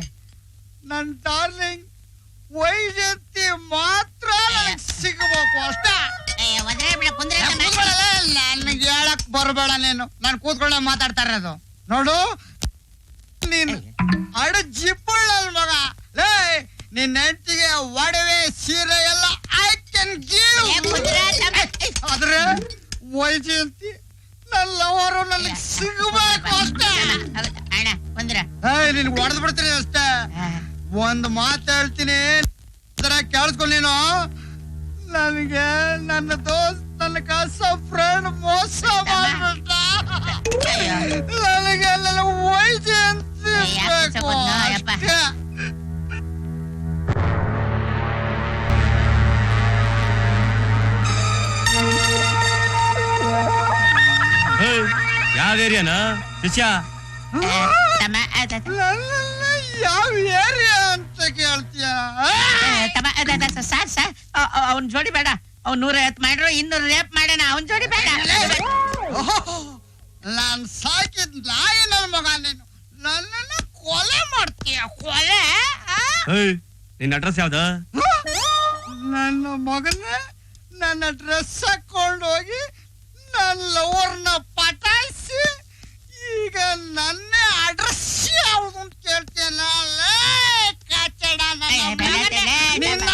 ನನ್ ಡಾರ್ಲಿಂಗ್ ವೈಜಂತಿ ಮಾತ್ರ ನನಗ್ ಸಿಗಬೇಕು ಅಷ್ಟೇ. ನನಗೆ ಹೇಳಕ್ ಬರಬೇಡ ನೀನು. ನಾನು ಕೂತ್ಕೊಂಡೆ ಮಾತಾಡ್ತಾರೆ ಅದು ನೋಡು ನೀನು ಅಡ ಜಿಪ್ಪುಳ್ಳಲ್ ಮಗ. ಲೇ ನಿನ್ನ ಹೆಂಡತಿಗೆ ಒಡವೆ ಸೀರೆ ಎಲ್ಲ ಐ ಕ್ಯಾನ್ ಗಿವ್ ಆದ್ರೆ ವೈಜಯಂತಿ ನನ್ನ ಲವರು ನನಗೆ ಸಿಗಬೇಕು ಅಷ್ಟೇ. ಅಣ್ಣ ನಿನ್ ಹೊಡೆದ್ ಬಿಡ್ತೀನಿ ಅಷ್ಟೇ. ಒಂದ್ ಮಾತು ಹೇಳ್ತೀನಿ. ಕೇಳಿಸ್ಕೊಂಡು ನೀನು. ನನಗೆ ನನ್ನ ದೋಸ್ತ್ ನನ್ನ ಕಸ ಫ್ರೆಂಡ್ ಮೋಸ ಮಾಡ್ಬಿಟ್ಟ. ನನಗೆ ನನ್ನ ವೈಜಯಂತಿ ಯಾಕೆ ಬೇಕು ಮುಚ್ಚಕೊಂಡ್ನೋ, ಯಪ್ಪ? ಅಷ್ಟೇ. ಯಾವ ಏರಿಯಾನ ಶಿಷ್ಯ? ನನ್ನನ್ನ ಯಾವ ಏರಿಯಾ ಅಂತ ಕೇಳ್ತೀಯ? ತಮ್ಮ ಸಾರ್ ಸಾರ್ ಅವ್ನ ಜೋಡಿ ಬೇಡ. ಅವ್ನು ನೂರ ಐವತ್ತು ಮಾಡ್ರು ಇನ್ನೂರು ರೇಪ್ ಮಾಡೋಣ ಅವ್ನ ಜೋಡಿ ಬೇಡ. ನಾನ್ ಸಾಕಿದ್ ನಾಯಿ ನನ್ನ ಮಗ ನೀನು. ನನ್ನನ್ನ ಕೊಲೆ ಮಾಡ್ತೀಯ? ಕೊಲೆ ಆ? ಏಯ್ ನಿನ್ನ ಅಡ್ರೆಸ್ ಯಾವ್ದು? ನನ್ನ ಮಗನ ನನ್ನ ಡ್ರೆಸ್ ಹಾಕೊಂಡು ಹೋಗಿ ನನ್ನ ಲವರ್ನ ಪಟಾಯಿಸಿ ಈಗ ನನ್ನ ಅಡ್ರೆಸ್ ಯಾವುದು ಅಂತ ಕೇಳ್ತೇನೆ ಕಚ್ಚಡ ಏ, ಬೇಡ, ಬೇಡ, ನಿನ್ನ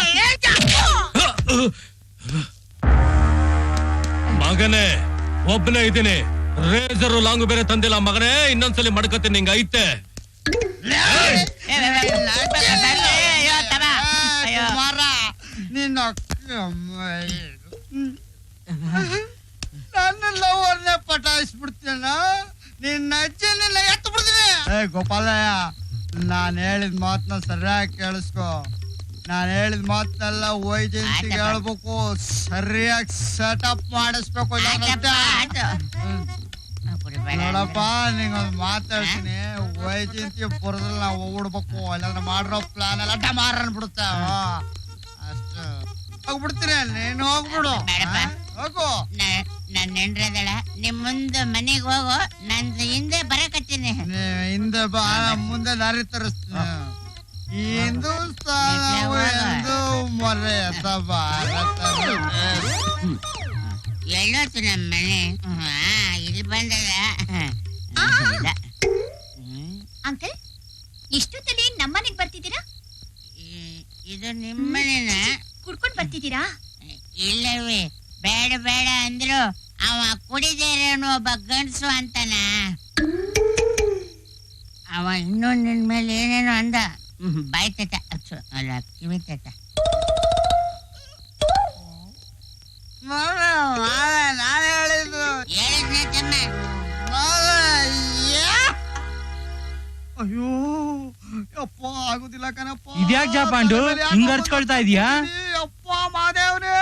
ಮಗನೇ ಒಬ್ಬನೇ ಇದ್ದೀನಿ ರೇಜರ್ ಲಾಂಗ್ ಬೇರೆ ತಂದಿಲ್ಲ ಮಗನೇ ಇನ್ನೊಂದ್ಸಲಿ ಮಡ್ಕತೀನಿ ನಿಂಗೆ ಐತೆ ಕುಮಾರ ನಿನ್ನ ನನ್ನ ಲವರ್ನೇ ಪಟಾಯಿಸ್ಬಿಡ್ತೀನ ನಿನ್ನ ಅಜ್ಜಿ ನಿನ್ನ ಎತ್ತು ಬಿಡ್ತೀನಿ. ಏ ಗೋಪಾಲಯ್ಯ ನಾನು ಹೇಳಿದ ಮಾತನ್ನ ಸರಿಯಾಗಿ ಕೇಳಿಸ್ಕೊ. ನಾನು ಹೇಳಿದ ಮಾತನ್ನೆಲ್ಲ ಆಯ್ತಪ್ಪ. ಹೇಳ್ಬೇಕು. ಸರಿಯಾಗಿ ಸೆಟಪ್ ಮಾಡಿಸ್ಬೇಕು. ನೋಡಪ್ಪ ನಿಂಗೊಂದು ಮಾತಾಡ್ತೀನಿ ವೈಜಯಂತಿ ಬರೋದ್ರಲ್ಲಿ ನಾವು ಹೋಗ್ಬಿಡ್ಬೇಕು. ಇಲ್ಲಾಂದ್ರೆ ಮಾಡಿರೋ ಪ್ಲಾನ್ ಎಲ್ಲ ಡಮಾರ್ ಅನ್ಬಿಡುತ್ತೆ. ಅಷ್ಟು. ಹೋಗ್ಬಿಡ್ತೀನಿ ನೀನು ಹೋಗ್ಬಿಡು. ಹೋಗು. ನನ್ನ ಹೆಂಡ್ರದಳ ನಿಮ್ ಮುಂದೆ ಮನೆಗೆ ಹೋಗು ನಂದು ಹಿಂದೆ ಬರಕತ್ತೀನಿ. ಹಿಂದೆ ಬಾ ಮುಂದೆ ದಾರಿ ತರಿಸ್ತೀನಿ. ಹಿಂದೂಸ್ತಾನ ಎಂದು ಮರೆಯದ ಭಾರತ ಎಲ್ಲೋತು ನಮ್ಮ ಮನೆ ಇಲ್ಲಿ ಬಂದದ. ಅಂಕಲ್ ಇಷ್ಟೊತ್ತಲ್ಲಿ ನಮ್ಮನೆಗೆ ಬರ್ತಿದ್ದೀರಾ? ಇದು ನಿಮ್ಮನೆನ? ಕುಡ್ಕೊಂಡ್ ಬರ್ತಿದ್ದೀರಾ? ಇಲ್ಲವೇ ಬೇಡ ಬೇಡ ಅಂದ್ರು. ಅವ ಕುಡಿದೇರೇನು ಒಬ್ಬ ಗಂಡಸು ಅಂತಾನ. ಅವ ಇನ್ನೂ ನಿನ್ ಮೇಲೆ ಏನೇನೋ ಅಂದ. ಬಾಯ್ತೇತ ಬಾಯ್ ತಟ ಅಚ್ಚು, ಅಲ್ಲ ಕಿವಿ ತಟ ನಾನು ಹೇಳಿದ್ದು. ಹೇಳಿದ್ನೆ ತಮ್ಮ. ಅಯ್ಯೋ ಯಪ್ಪ ಆಗುದಿಲ್ಲ ಕಣಪ್ಪ. ಇದ್ಯಾಕ್ ಮೇಲೆ ಯಾಕೋ ಹಿಂಗ್ ಅರ್ಚ್ಕೊಳ್ತಾ ಇದ್ಯಾ? ಅಪ್ಪ ಮಾದೇವ್ನೇ.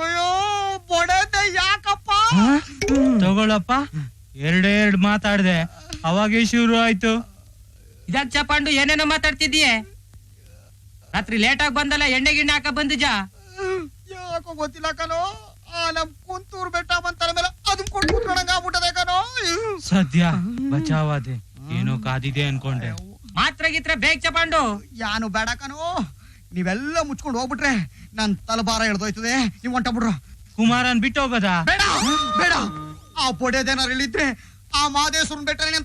ಅಯ್ಯೋ ಹಾ? ತಗೊಳಪ್ಪ. ಎರಡೇ ಎರಡು ಮಾತಾಡ್ದೆ. ಅವಾಗೇ ಶುರು ಆಯ್ತು. ಇದಾಗ ಚಪಾಂಡು ಏನೇನೋ ಮಾತಾಡ್ತಿದ್ದೀಯ? ರಾತ್ರಿ ಲೇಟ್ ಆಗಿ ಬಂದಲ್ಲ ಎಣ್ಣೆ ಗಿಣ್ಣೆ ಹಾಕ ಬಂದಿಜ ಯಾಕೋ ಗೊತ್ತಿಲ್ಲ ಕಣೋ? ಆ ನಮ್ ಕುಂತೂರ್ ಬೆಟ್ಟ ಬಂತಲ ಮೇಲೆ ಅದನ್ ಕೊಟ್ಟು ಕೂತ್ಕೊಂಡಂಗ ಆಗ್ಬಿಟ್ಟದೆ ಕಣೋ. ಸದ್ಯ ಬಚಾವಾದೆ. ಏನೋ ಕಾದಿದೆ ಅನ್ಕೊಂಡೆ. ಮಾತ್ರ ಗಿತ್ರ ಬೇಗ ಚಪಾಂಡು ಯಾನು ಬೇಡ ಕಣೋ. ನೀವೆಲ್ಲ ಮುಚ್ಕೊಂಡು ಹೋಗ್ಬಿಟ್ರೆ ನನ್ ತಲಭಾರ ಎಳ್ದೋಯ್ತದೆ. ನೀವ್ ಹೊಂಟ ಬಿಡ್ರು ಕುಮಾರನ್ ಬಿಟ್ಟು ಹೋಗೋದ? ಬೇಡ ಬೇಡ. ಆ ಬೊಡೆದೇನಾರು ಹೇಳಿದ್ರೆ ಆ ಮಹದೇಶ್ವರನ್ ಬೆಟ್ಟ ತಲೆ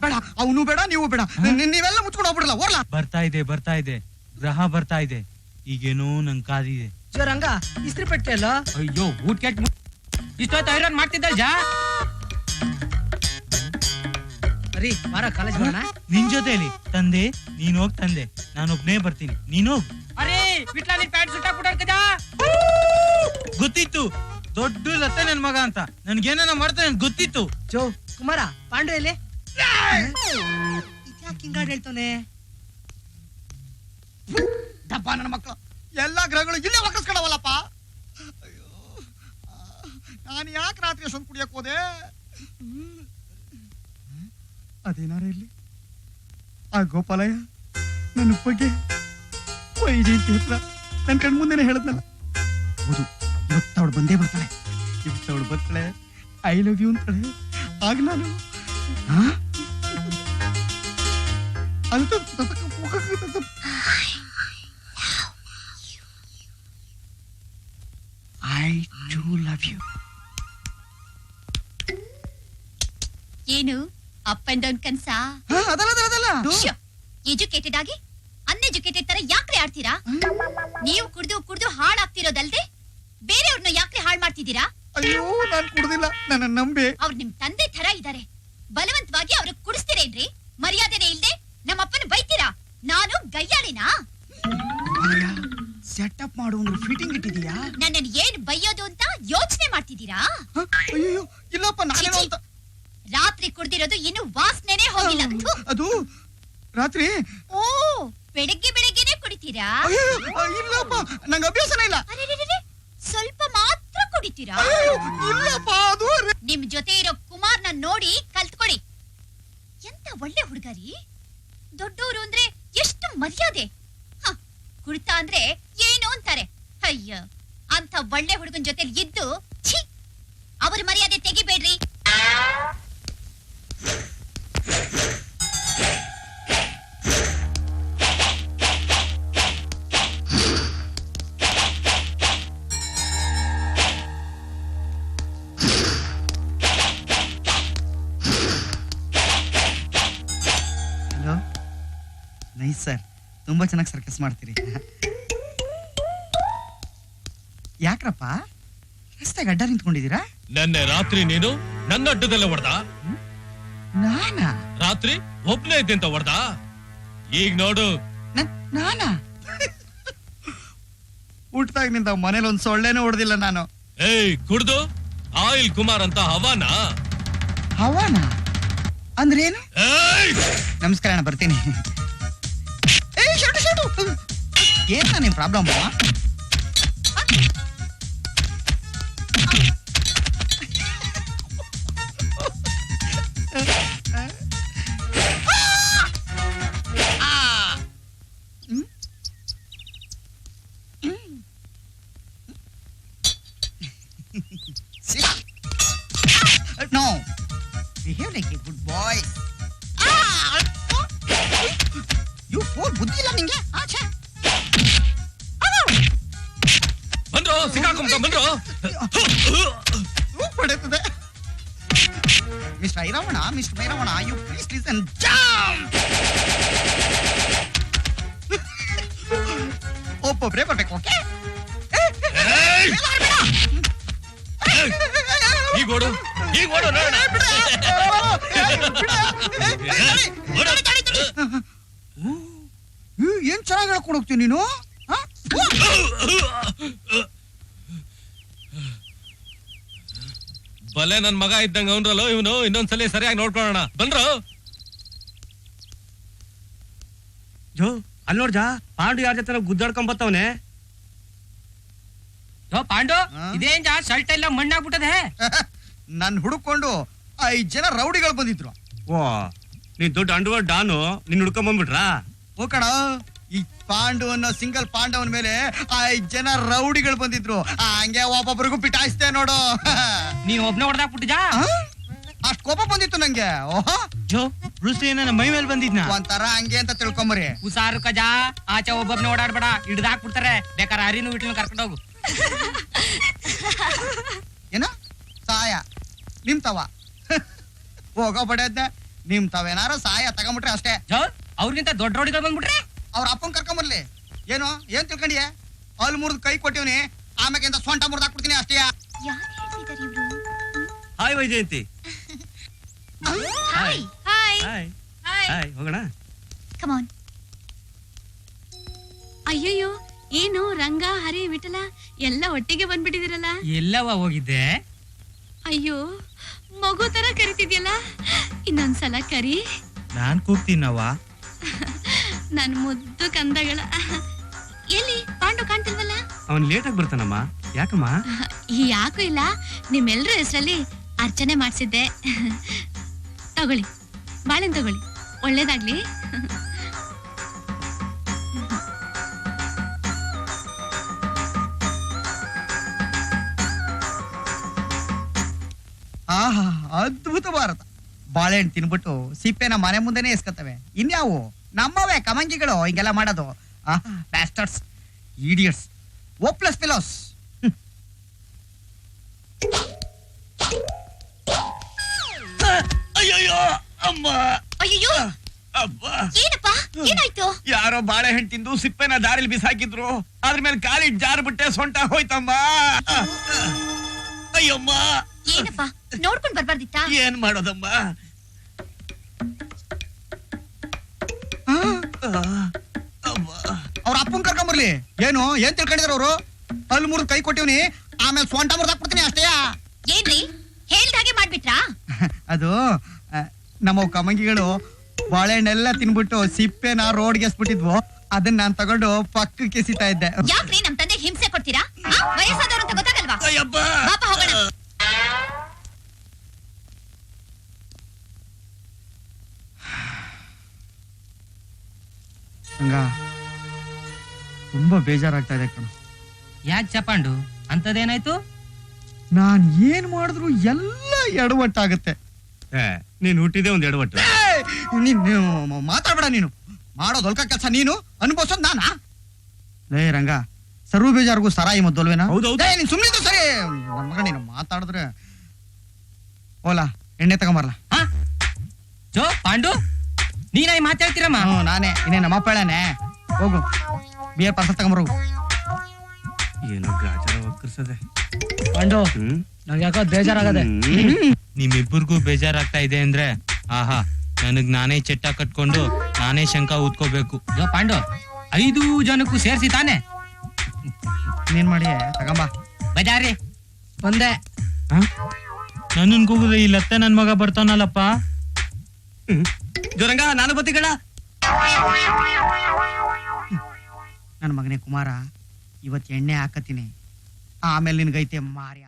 ಬೇಡ ಅವನು ಬೇಡ ನೀವು ಬೇಡ. ನೀ- ನೀವೆಲ್ಲ ಮುಚ್ಕೊಂಡು ಹೋಗ್ಬಿಡಲ್ಲ ಓರ್ಲಾ ಬರ್ತಾ ಇದೆ ಬರ್ತಾ ಇದೆ. ಗ್ರಹ ಬರ್ತಾ ಇದೆ. ಈಗೇನೋ ನಂಗ್ ಕಾದಿದೆ ಜ್ವರಂಗ ರಂಗ ಇಸ್ತ್ರಿ ಪೆಟ್ಟೆ ಅಲ್ಲ? ಅಯ್ಯೋ ಊಟ ಕೆಟ್ಟ ಇಷ್ಟೊತ್ತು ಐರನ್ ಮಾಡ್ತಿದ್ದ ಜಾ? ಅರಿ ಬಾರ ಕಾಲೇಜ್ ಮಾಡೋಣ ನಿನ್ ಜೊತೆಲಿ ತಂದೆ ನೀನ್ ಹೋಗ್ ತಂದೆ. ನಾನೊಬ್ನೇ ಬರ್ತೀನಿ. ನೀನು ಹೋಗ್. ಅರೇ ಬಿಟ್ಲ ನಿನ್ ಪ್ಯಾಂಟ್ ಸುಟ್ಟ ಬಿಟ್ಟಾಡ್ಕದ ಗೊತ್ತಿತ್ತು. ದೊಡ್ಡ ಲತ್ತೆ ನನ್ ಮಗ ಅಂತ. ನನ್ಗೇನ ಮಾಡ್ತಾನೆ ನನ್ ಗೊತ್ತಿತ್ತು. ಜೋ ಕುಮಾರ ಪಾಂಡು ಎಲ್ಲಿ? ಹಿಂಗಾಡ್ ಹೇಳ್ತಾನೆ ದಪ್ಪ ನನ್ನ ಮಕ್ಕಳು. ಎಲ್ಲಾ ಗ್ರಹಗಳು ಇಲ್ಲೇ ಒಕ್ಕರ್ಸ್ಕೊಳವಲ್ಲಪ್ಪ ಅಯ್ಯೋ ನಾನು ಯಾಕೆ ರಾತ್ರಿ ಅಷ್ಟೊಂದು ಕುಡಿಯಕ್ ಹೋದೆ? ಅದೇನಾರ ಇಲ್ಲಿ ಆ ಗೋಪಾಲಯ್ಯ ನನ್ನ ಬಗ್ಗೆ ವೈಜಯಂತಿ ಹತ್ರ ನನ್ನ ಕಣ್ ಮುಂದೆನೆ ಹೇಳದ್ನಲ್ಲ. ಹೌದು. ಇವತ್ತು ಅವಳು ಬಂದೇ ಬರ್ತಾಳೆ. ಇವತ್ತವಳು ಬರ್ತಾಳೆ. ಐ ಲವ್ ಯು ಅಂತಾಳೆ. ಆಗ ನಾನು ಆ? ಐ ಟು ಲವ್ ಯು ಏನು? ಅಪ್ ಅಂಡ್ ಡೌನ್ ಕನ್ಸಾ? ಅದಲ್ಲ ಅದಲ್ಲ ಅದಲ್ಲ. ಎಜುಕೇಟೆಡ್ ಆಗಿ ಅನ್ಎಜುಕೇಟೆಡ್ ತರ ಯಾಕ್ರೆ ಆಡ್ತೀರಾ? ನೀವು ಕುಡ್ದು ಕುಡ್ದು ಹಾಳಾಗ್ತಿರೋದಲ್ದೆ? ಬೇರೆಯವ್ರನ್ನ ಯಾಕೆ ಹಾಳ್ ಮಾಡ್ತಿದ್ದೀರಾ? ಅಯ್ಯೋ ನಾನು ಕುಡ್ದಿಲ್ಲ. ನನ್ನ ನಂಬಿ. ಅವ್ರು ನಿಮ್ ತಂದೆ ತರ ಇದ್ದಾರೆ ಬಲವಂತವಾಗಿ ಅವ್ರ ಕುಡಿಸ್ತೀರೇನ್ರಿ ಮರ್ಯಾದೆನೇ ಇಲ್ದೆ ನಮ್ಮಪ್ಪನ ಬೈತೀರಾ? ನಾನು ಗಯ್ಯಾಳಿನಾ? ಸೆಟಪ್ ಮಾಡು ಅಂದ್ರೆ ಫಿಟ್ಟಿಂಗ್ ಇಟ್ಟಿದೀಯಾ ನನ್ನನ್ನು ಏನ್ ಬೈಯೋದು ಅಂತ ಯೋಚನೆ ಮಾಡ್ತಿದ್ದೀರಾ? ಹ? ಅಯ್ಯೋ ಇಲ್ಲಪ್ಪ ನಾನೇನೋ ಅಂತ. ರಾತ್ರಿ ಕುಡ್ದಿರೋದು ಇನ್ನು ವಾಸನೆನೇ ಹೋಗಿಲ್ಲ. ಥು. ಅದು ರಾತ್ರಿ? ಓ ಬೆಳಗ್ಗೆ ಬೆಳಗ್ಗೆನೆ ಕುಡಿತೀರಾ? ಅಯ್ಯೋ, ಇಲ್ಲಪ್ಪ ನಂಗೆ ಅಭ್ಯಾಸನೇ ಇಲ್ಲ. ಅರೆರೆರೆರೆ, ಸ್ವಲ್ಪ ಮಾತ್ರ ಕುಡಿತೀರಾ? ಇಲ್ಲಪ್ಪ ಅದು ನಿಮ್ ಜೊತೆ ಇರೋ ಕುಮಾರ್ನ ನೋಡಿ ಕಲ್ತ್ಕೊಳ್ಳಿ. ಎಂತ ಒಳ್ಳೆ ಹುಡುಗರಿ. ದೊಡ್ಡವರು ಅಂದ್ರೆ ಎಷ್ಟು ಮರ್ಯಾದೆ. ಕುಡಿತಾ ಅಂದ್ರೆ ಏನು ಅಂತಾರೆ. ಅಯ್ಯ ಅಂತ ಒಳ್ಳೆ ಹುಡುಗನ್ ಜೊತೆ ಇದ್ದು ಛೀ ಅವ್ರ ಮರ್ಯಾದೆ ತೆಗಿಬೇಡ್ರಿ. ತುಂಬಾ ಚೆನ್ನಾಗಿ ಸರ್ಕಸ್ ಮಾಡ್ತೀರಿ. ಯಾಕ್ರಪ್ಪ? ರಸ್ತೆಗೆ ಅಡ್ಡ ನಿಂತ್ಕೊಂಡಿದ್ದೀರಾ? ನೆನ್ನೆ ರಾತ್ರಿ ನೀನು ನನ್ನ ಅಡ್ಡದಲ್ಲೇ ಹೊಡೆದ? ನಾನಾ? ರಾತ್ರಿ ಒಬ್ನೇ ಇದ್ದೆ ಅಂತ ಹೊಡ್ದ? ಈಗ ನೋಡು. ನಾನ ನಾನಾ? ನಿಂತ ಮನೇಲಿ ಒಂದು ಸೊಳ್ಳೆನೂ ಹೊಡೆದಿಲ್ಲ ನಾನು. ಏಯ್ ಕುಡ್ದು? ಆಯಿಲ್ ಕುಮಾರ್ ಅಂತ ಹವಾನ? ಹವಾನ? ಅಂದ್ರೇನು? ಏಯ್! ನಮಸ್ಕಾರ ಅಣ್ಣ ಬರ್ತೀನಿ. ಏನ ನಿಮ್ problem no. Behave like a good boy. Phone ಬುದ್ಧಿ ಇಲ್ಲ ನಿಂಗೆ. ಆಚೆ. ಬಂದ್ರು ಸಿಕ್ಕಾಕೊಂತ ಬಂದ್ರು. ಹೊಡೆತದೆ mister Airavana mister Bhairavana you please listen jam ಒಬ್ಬೊಬ್ರೇ ಬರ್ಬೇಕು ಓಕೆ! ಈಗ ಓಡು ಈಗ ಓಡು ನೋಡೋಣ. ನೀನು? ಬಲೆ ನನ್ ಮಗ ಇದ್ದಂಗ ಅವನ್ರಲ್ಲ ಇವನು? ಇನ್ನೊಂದ್ಸಲಿ ಸರಿಯಾಗಿ ನೋಡ್ಕೊಳೋಣ ಬಂದ್ರು? ಜೋ ಅಲ್ಲಿ ನೋಡ್ಜಾ ಪಾಂಡು ಯಾರ ಜೊತೆ ಗುದ್ದಾಡ್ಕೊಂಡ್ ಬತ್ತವನೆ. ಯೋ ಪಾಂಡು? ಇದೇನ್ ಜಾ ಶರ್ಟ್ ಎಲ್ಲ ಮಣ್ಣಾಗ್ಬಿಟ್ಟದೆ? ನನ್ ಹುಡುಕೊಂಡು ಐದ್ ಜನ ರೌಡಿಗಳು ಬಂದಿದ್ರು. ಓ ನೀನ್ ದೊಡ್ಡ ಅಂಡ್ ಡಾನು ನಿನ್ ಹುಡ್ಕೊಂಡ್ ಬಂದ್ಬಿಟ್ರಾ? ಓ ಕಣ. ಈ ಪಾಂಡು ಅನ್ನೋ ಸಿಂಗಲ್ ಪಾಂಡವನ ಮೇಲೆ ಐದ್ ಜನ ರೌಡಿಗಳು ಬಂದಿದ್ರು. ಹಂಗೆ ಒಬ್ಬೊಬ್ರಿಗೂ ಪಿಟಾಯಿಸ್ತೆ ನೋಡು. ನೀನ್ ಒಬ್ನೇ ಹೊಡೆದಾಕ್ ಬಿಟ್ಟಿದ್ಯಾ? ಅಷ್ಟ್ ಕೋಪ ಬಂದಿತ್ತು ನಂಗೆ. ಓಹೋ. ಜೋ ಬ್ರೂಸ್ಲಿ ನನ್ನ ಮೈ ಮೇಲೆ ಬಂದಿದ್ನ? ಒಂಥರ ಹಂಗೆ ಅಂತ ತಿಳ್ಕೊಂಬರಿ. ಹುಷಾರು ಕಜಾ ಆಚೆ ಒಬ್ಬೊಬ್ನೇ ಓಡಾಡ್ಬೇಡ ಹಿಡ್ದಾಕ್ಬಿಡ್ತಾರೆ ಬೇಕಾದ್ರೆ ಹರಿನು ವಿಟ್ಲು ಕರ್ಕೊಂಡು ಹೋಗು. ಏನ? ಸಹಾಯ ನಿಮ್ ತವ. ಹೋಗೋ ಬಡದ್ದೆ ನಿಮ್ ತವೇನಾರ ಸಹಾಯ ತಗೊಂಬಿಟ್ರೆ ಅಷ್ಟೇ. ಜೋ ಅವ್ರಿಗಿಂತ ದೊಡ್ಡ ರೋಡಿಗಳು ಬಂದ್ಬಿಟ್ರೆ? ಅವ್ರ ಅಪ್ಪನ್ ಕರ್ಕೊಂಬರ್ಲಿ ಏನು? ಏನ್ ತಿಳ್ಕೊಂಡಿಯೇ? ಅಲ್ಲಿ ಮುರಿದ್ ಕೈ ಕೊಟ್ಟಿವ್ನಿ. ಇಂದ ಸೊಂಟ ಮುರಿದ್ ಹಾಕ್ಬಿಡ್ತೀನಿ ಅಷ್ಟೇ? ಯಾರು ಹೇಳ್ತಿದ್ದಾರೆ ಇವ್ರು? Hi Vaijayanti. Hi hi hi hi ಹೋಗೋಣ? ಕಮಾನ್ ಅಯ್ಯಯ್ಯೋ ಏನು ರಂಗ ಹರಿ ವಿಠಲ ಎಲ್ಲ ಒಟ್ಟಿಗೆ ಬಂದ್ಬಿಟ್ಟಿದಿರಲ್ಲ ಎಲ್ಲವ ಹೋಗಿದ್ದೆ? ಅಯ್ಯೋ ಮಗು ತರ ಕರಿತಿದ್ಯಲ್ಲ? ಇನ್ನೊಂದ್ಸಲ ಕರಿ. ನಾನ್ ಕೂಗ್ತೀನವ್ವ. ನನ್ ಮುದ್ದು ಕಂದಗಳ. ಎಲ್ಲಿ? ಪಾಂಡು ಕಾಣ್ತಿಲ್ವಲ್ಲ? ಅವನ್ ಲೇಟ್ ಆಗಿ ಬರ್ತಾನಮ್ಮ. ಯಾಕಮ್ಮ? ಯಾಕೂ ಇಲ್ಲ. ನಿಮ್ಮೆಲ್ರ ಹೆಸರಲ್ಲಿ ಅರ್ಚನೆ ಮಾಡ್ಸಿದ್ದೆ. ತಗೊಳ್ಳಿ. ಬಾಳೆನ್ ತಗೊಳ್ಳಿ. ಒಳ್ಳೇದಾಗ್ಲಿ. ಆಹಾ ಅದ್ಭುತ ಭಾರತ. ಬಾಳೆಹಣ್ಣು ತಿನ್ಬಿಟ್ಟು ಸಿಪ್ಪೆನ ಮನೆ ಮುಂದೆನೆ ಎಸ್ಕತ್ತವೆ. ಇನ್ಯಾವು? ನಮ್ಮವೇ ಕಮಂಗಿಗಳು ಹಿಂಗೆಲ್ಲ ಮಾಡೋದು. ಆಹಾ ಬ್ಯಾಸ್ಟರ್ಸ್ ಈಡಿಯಟ್ಸ್ ಓ ಪ್ಲಸ್ ಫಿಲೋಸ್ ಅಯ್ಯಯ್ಯೋ ಅಮ್ಮ. ಅಯ್ಯೋ ಅಬ್ಬ ಏನಪ್ಪ? ಏನಾಯ್ತು? ಯಾರೋ ಬಾಳೆಹಣ್ಣು ತಿಂದು ಸಿಪ್ಪೆನ ದಾರಿಲಿ ಬಿಸಾಕಿದ್ರು. ಅದ್ರ ಮೇಲೆ ಕಾಲಿ ಜಾರ್ ಬಿಟ್ಟೆ ಸೊಂಟ ಹೋಯ್ತಮ್ಮ. ಅಯ್ಯಮ್ಮ. ಏನಪ್ಪ? ನೋಡ್ಕೊಂಡ್ ಬರ್ಬಾರ್ದಿತ್ತ? ಏನ್ ಮಾಡೋದಮ್ಮ? ಅವ್ರ ಅಪ್ಪನ್ ಕರ್ಕೊಂಬರ್ಲಿ ಏನು? ಏನ್ ತಿಳ್ಕೊಂಡಿದ್ರು ಅವರು? ಅಲ್ಲಿ ಮುರಿದ್ ಕೈ ಕೊಟ್ಟಿವ್ನಿ. ಆಮೇಲೆ ಸೊಂಟ ಮುರಿದ್ ಹಾಕ್ಬಿಡ್ತೀನಿ ಅಷ್ಟೇ ಏನ್ರಿ? ಹೇಳ್ದ ಹಾಗೆ ಮಾಡ್ಬಿಟ್ರಾ? ಅದು ಆ, ನಮ್ಮ ಕಮಂಗಿಗಳು ಬಾಳೆಹಣ್ಣೆಲ್ಲ ತಿನ್ಬಿಟ್ಟು ಸಿಪ್ಪೆನ ರೋಡ್ಗೆ ಎಸ್ಬಿಟ್ಟಿದ್ವು ಅದನ್ನ ನಾನ್ ತಗೊಂಡು ಪಕ್ಕಕ್ಕೆ ಕೆಸಿತಾ ಇದ್ದೆ. ಯಾಕ್ರಿ? ನಮ್ ತಂದೆ ಹಂಗ ತುಂಬಾ ಬೇಜಾರಾಗ್ತಾ ಇದೆ ಕಣ. ಯಾಕೆ ಚಪಾಂಡು? ಅಂತದೇನಾಯ್ತು ನಾನ್ ಏನ್ ಮಾಡಿದ್ರು ಎಲ್ಲ ಎಡವಟ್ಟಾಗತ್ತೆ. ಏ, ನೀನ್ ಹುಟ್ಟಿದೆ ಒಂದ್ ಎಡವಟ್ಟು. ಏಯ್! ನೀನ್ ನೀವು ಮಾತಾಡ್ಬೇಡ ನೀನು. ಮಾಡೋದ್ ಹೊಲ್ಕ ಕೆಲಸ ನೀನು ಅನುಭವಿಸೋದ್ ನಾನಾ? ಲೇ ರಂಗ ಸರ್ವ ಬೇಜಾರ್ಗೂ ಸರಾಯಿ ಮದ್ದಲ್ವೇನಾ ಹೌದೌದು. ಏ, ನೀನ್ ಸುಮ್ಮನೆ ಸರಿ. ನಮ್ಮ ಮಗ ನೀನು ಮಾತಾಡಿದ್ರೆ ಓಲಾ ಎಣ್ಣೆ ತಗೊಂಬರ್ಲಾ? ಹಾ? ಜೋ ಪಾಂಡು. ನೀನಾಗಿ ಮಾತಾಡ್ತೀರಮ್ಮ ಹ್ಞೂ ನಾನೇ. ಇನ್ನೇ ನಮ್ಮ ಅಪ್ಪಳನೆ ಹೋಗು. ಬಿಯರ್ ಪಾರ್ಸಲ್ ತಗೊಂಬರು ಏನೋ ಗಾಜರ ಒಕ್ಕರ್ಸದೆ ಪಾಂಡು ಹ್ಮ್? ನಂಗೆ ಯಾಕೋ ಬೇಜಾರಾಗದೆ. ನಿಮ್ಮಿಬ್ಬರಿಗೂ ಬೇಜಾರಾಗ್ತಾ ಇದೆ ಅಂದ್ರೆ ಆಹಾ ನನಗ್ ನಾನೇ ಚಟ್ಟ ಕಟ್ಕೊಂಡು ನಾನೇ ಶಂಕ ಊದ್ಕೋಬೇಕು. ಯೋ ಪಾಂಡು ಐದು ಜನಕ್ಕೂ ಸೇರಿಸಿ ತಾನೆ. ನೀನ್ ಮಾಡಿ ತಗೊಂಬ ಬಜಾರಿ. ಬಂದೆ ನನ್ನ ಕೂಗುದು ಇಲ್ಲತ್ತೆ ಲತ್ತೆ ನನ್ ಮಗ ಬರ್ತಾನಲ್ಲಪ್ಪ. ಜೋರಂಗ ನಾನು ಬತ್ತಿಗಳ. ನನ್ನ ಮಗನೇ ಕುಮಾರ ಇವತ್ತು ಎಣ್ಣೆ ಹಾಕತೀನಿ ಆಮೇಲೆ ನಿನ್ಗೈತೆ ಮಾರಿ